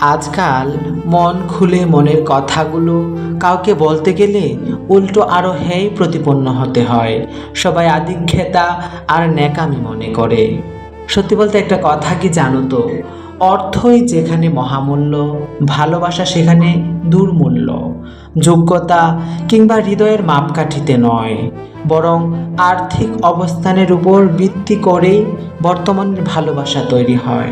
আজকাল মন খুলে মনের কথাগুলো কাউকে বলতে গেলে উল্টো আরও হেয় প্রতিপন্ন হতে হয়। সবাই আদিক্ষেতা আর ন্যাকামি মনে করে। সত্যি বলতে একটা কথা কি জানো তো? অর্থই যেখানে মহামূল্য, ভালোবাসা সেখানে দুর্মূল্য। যোগ্যতা কিংবা হৃদয়ের মাপকাঠিতে নয়। বরং আর্থিক অবস্থানের উপর ভিত্তি করেই বর্তমানের ভালোবাসা তৈরি হয়।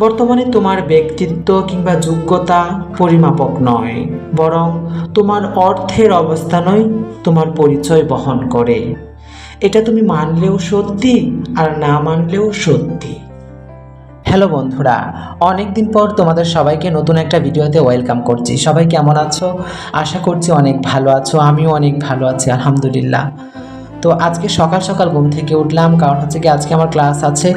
বর্তমানে তোমার ব্যক্তিত্ব কিংবা যোগ্যতা পরিমাপক নয়, বরং তোমার অর্থের অবস্থানই তোমার পরিচয় বহন করে। এটা তুমি মানলেও সত্যি আর না মানলেও সত্যি। হ্যালো বন্ধুরা অনেক দিন পর তোমাদের সবাইকে নতুন একটা ভিডিওতে ওয়েলকাম করছি। সবাই কেমন আছো? আশা করছি অনেক ভালো আছো, আমিও অনেক ভালো আছি, আলহামদুলিল্লাহ। তো আজকে সকাল সকাল ঘুম থেকে উঠলাম, কারণ হচ্ছে কি আজকে আমার ক্লাস আছে।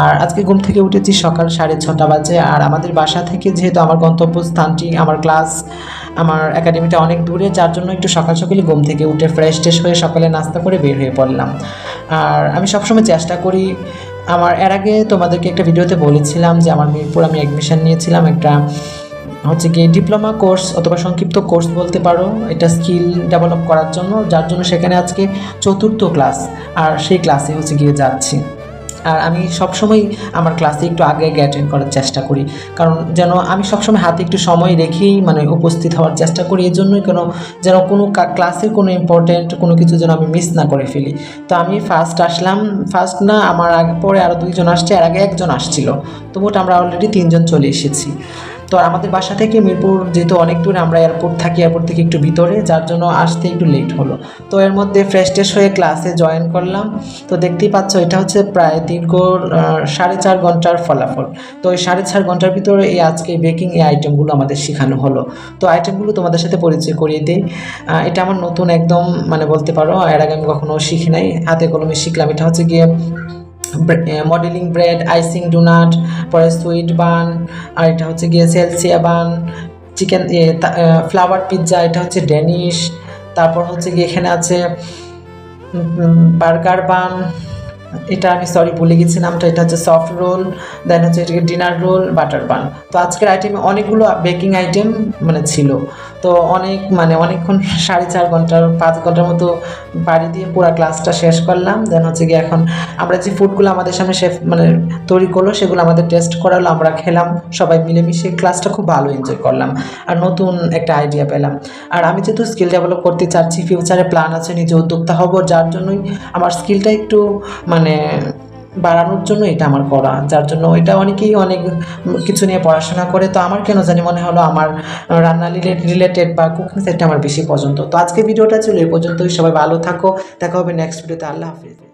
আর আজকে ঘুম থেকে উঠেছি সকাল সাড়ে ছটা বাজে, আর আমাদের বাসা থেকে যেহেতু আমার গন্তব্যস্থানটি, আমার ক্লাস, আমার একাডেমিটা অনেক দূরে, যার জন্য একটু সকাল সকালে ঘুম থেকে উঠে ফ্রেশ ট্রেশ হয়ে সকালে নাস্তা করে বের হয়ে পড়লাম। আর আমি সবসময় চেষ্টা করি, আমার এর আগে তোমাদেরকে একটা ভিডিওতে বলেছিলাম যে আমার মিরপুর আমি অ্যাডমিশন নিয়েছিলাম একটা হচ্ছে কি, ডিপ্লোমা কোর্স অথবা সংক্ষিপ্ত কোর্স বলতে পারো, এটা স্কিল ডেভেলপ করার জন্য, যার জন্য সেখানে আজকে চতুর্থ ক্লাস, আর সেই ক্লাসে হচ্ছে গিয়ে যাচ্ছি। আর আমি সবসময় আমার ক্লাসে একটু আগে আগে অ্যাটেন্ড করার চেষ্টা করি, কারণ যেন আমি সবসময় হাতে একটু সময় রেখেই মানে উপস্থিত হওয়ার চেষ্টা করি, এই জন্যই কোনো যেন কোনো ক্লাসের কোনো ইম্পর্টেন্ট কোনো কিছু যেন আমি মিস না করে ফেলি। তো আমি ফার্স্ট আসলাম ফার্স্ট না, আমার আগে পরে আরও দুইজন আসছে, আর আগে একজন আসছিল। তো মোট আমরা অলরেডি তিনজন চলে এসেছি। তো আমাদের বাসা থেকে মিরপুর যেহেতু অনেক দূরে, আমরা এয়ারপোর্ট থাকি এয়ারপোর্ট থেকে একটু ভিতরে, যার জন্য আসতে একটু লেট হলো। তো এর মধ্যে ফ্রেশ ট্রেশ হয়ে ক্লাসে জয়েন করলাম। তো দেখতেই পাচ্ছ, এটা হচ্ছে প্রায় দীর্ঘ সাড়ে চার ঘণ্টার ফলাফল। তো এই সাড়ে চার ঘণ্টার ভিতরে এই আজকে বেকিং এই আইটেমগুলো আমাদের শেখানো হলো। তো আইটেমগুলো তোমাদের সাথে পরিচয় করিয়ে দিই। এটা আমার নতুন একদম মানে বলতে পারো, এর আগে আমি কখনো শিখি নাই, হাতে কলমে শিখলাম। এটা হচ্ছে গিয়ে মডেলিং ব্রেড আইসিং ডোনাট পরে সুইট বান আর এটা হচ্ছে গিয়ে Chelsea bun chicken flower pizza এটা হচ্ছে ডেনিশ তারপর হচ্ছে গিয়ে এখানে আছে বার্গার বান এটা আমি সরি ভুলে গেছি নামটা, এটা হচ্ছে সফট রোল দেন হচ্ছে এটাকে ডিনার রোল বাটার বান তো আজকের আইটেমে অনেকগুলো বেকিং আইটেম মানে ছিল। তো অনেক মানে অনেকক্ষণ সাড়ে চার ঘণ্টার, পাঁচ ঘণ্টার মতো বাড়ি দিয়ে পুরো ক্লাসটা শেষ করলাম। দেন হচ্ছে গিয়ে এখন আমরা যে ফুডগুলো আমাদের সামনে শেফ মানে তৈরি করল, সেগুলো আমাদের টেস্ট করালো, আমরা খেলাম, সবাই মিলেমিশে ক্লাসটা খুব ভালো এনজয় করলাম। আর নতুন একটা আইডিয়া পেলাম। আর আমি যেহেতু স্কিল ডেভেলপ করতে চাচ্ছি ফিউচারে প্ল্যান আছে, নিজে উদ্যোক্তা হব, যার জন্যই আমার স্কিলটা একটু মানে বাড়ানোর জন্য এটা আমার করা। যার জন্য এটা অনেকেই অনেক কিছু নিয়ে পড়াশোনা করে। তো আমার কেন জানি মনে হলো আমার রান্না রিলেটেড বা কুকিং সেটটা আমার বেশি পছন্দ। তো আজকে ভিডিওটা ছিল এই পর্যন্তই। সবাই ভালো থাকো। দেখা হবে নেক্সট ভিডিওতে আল্লাহ হাফিজ।